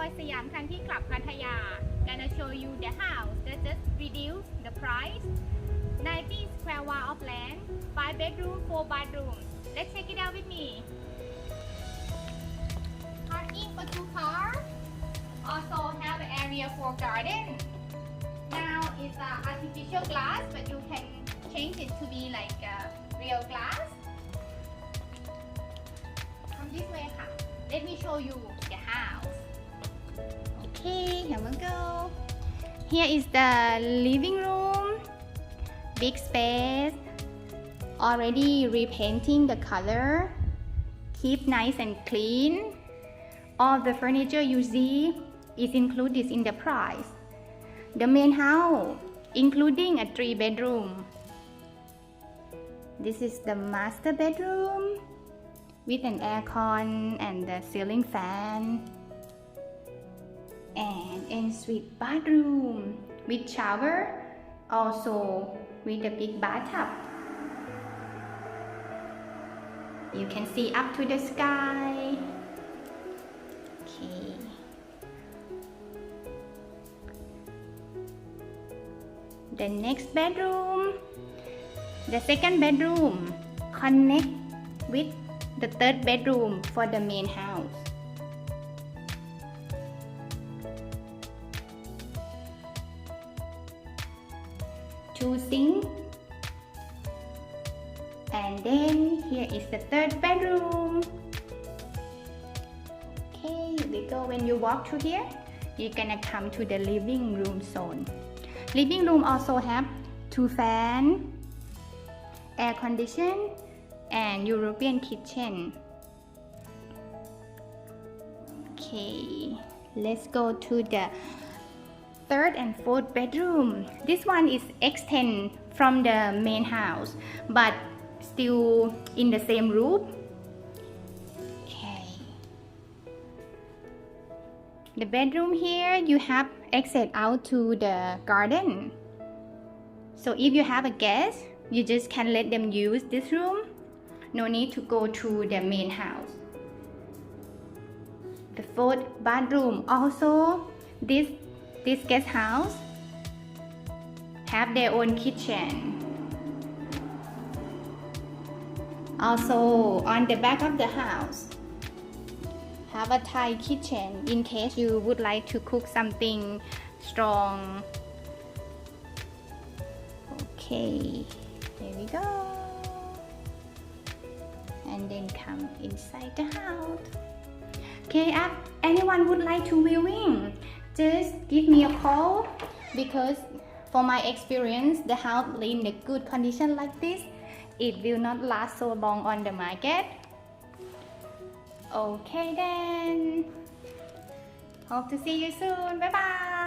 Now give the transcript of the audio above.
อยสยามคันที่กลับพัทยา gonna show you the house that just reduce the price 90 square wa of land 5 bedroom 4 bathroom let's check it out with me parking for two cars also have an area for garden now it's uh, artificial glass but you can change it to be like uh, real glass come this way ค่ะ let me show you okay here we go. Here is the living room. Big space. Already repainting the color. Keep nice and clean. All the furniture you see is included in the price. The main house including a three bedroom. This is the master bedroom with an aircon and the ceiling fan and ensuite bathroom. With shower also with a big bathtub. You can see up to the sky. Okay. The next bedroom. The second bedroom. Connect with the third bedroom for the main house. Two sink. And then here is the third bedroom. Okay, go. When you walk through here, you're gonna come to the living room zone. Living room also have two fan, air condition, and European kitchen. Okay, let's go to the third and fourth bedroom. This one is extend from the main house, but still in the same roof. Okay. The bedroom here, you have exit out to the garden. So if you have a guest, you just can let them use this room no need to go to the main house. The fourth bathroom also this this guest house have their own kitchen. Also on the back of the house have a Thai kitchen in case you would like to cook something strong. Okay, there we go and then come inside the house. Okay, if anyone would like to viewing, just give me a call because for my experience, the house in a good condition like this, it will not last so long on the market. Okay then. Hope to see you soon. Bye bye.